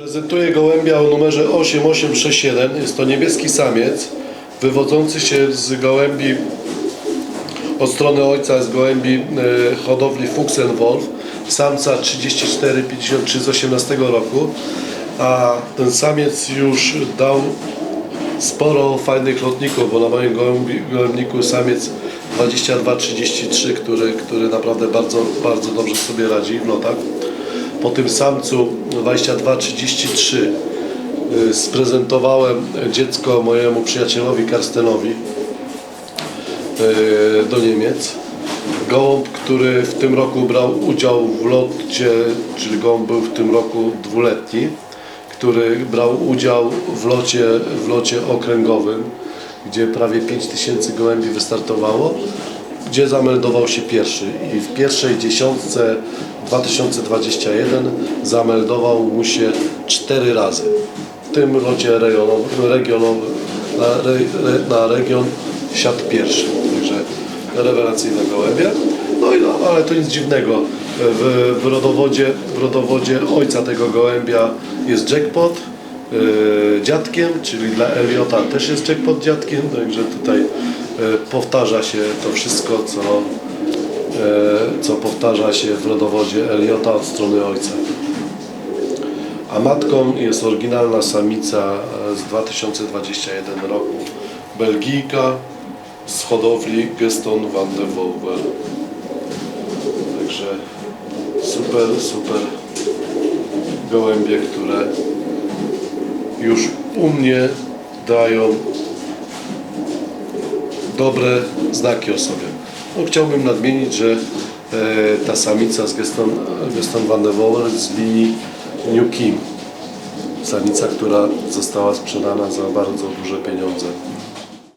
Prezentuję gołębia o numerze 8861. Jest to niebieski samiec wywodzący się z gołębi od strony ojca z gołębi e, hodowli Fuchsenwolf, samca 3453 z 18 roku, a ten samiec już dał sporo fajnych lotników, bo na moim gołębniku samiec 2233, który, który naprawdę bardzo, bardzo dobrze sobie radzi w lotach. Po tym samcu 2233 y, sprezentowałem dziecko mojemu przyjacielowi Karstenowi y, do Niemiec. Gołąb, który w tym roku brał udział w locie, czyli gołąb był w tym roku dwuletni, który brał udział w locie, w locie okręgowym, gdzie prawie 5000 gołębi wystartowało, gdzie zameldował się pierwszy i w pierwszej dziesiątce 2021 zameldował mu się cztery razy. W tym locie rejonowym, regionowym, na, re, na region siadł pierwszy. Także rewelacyjne gołębie. No i no, ale to nic dziwnego. W, w, rodowodzie, w rodowodzie ojca tego gołębia jest jackpot yy, dziadkiem, czyli dla Eliota też jest jackpot dziadkiem, także tutaj powtarza się to wszystko, co, yy, co powtarza się w rodowodzie Eliota od strony ojca. A matką jest oryginalna samica e, z 2021 roku, Belgijka z hodowli Geston van de Wouwer. Także super, super gołębie, które już u mnie dają dobre znaki o sobie. No, chciałbym nadmienić, że e, ta samica z Geston, Geston van de Wouwer z linii New Kim. Samica, która została sprzedana za bardzo duże pieniądze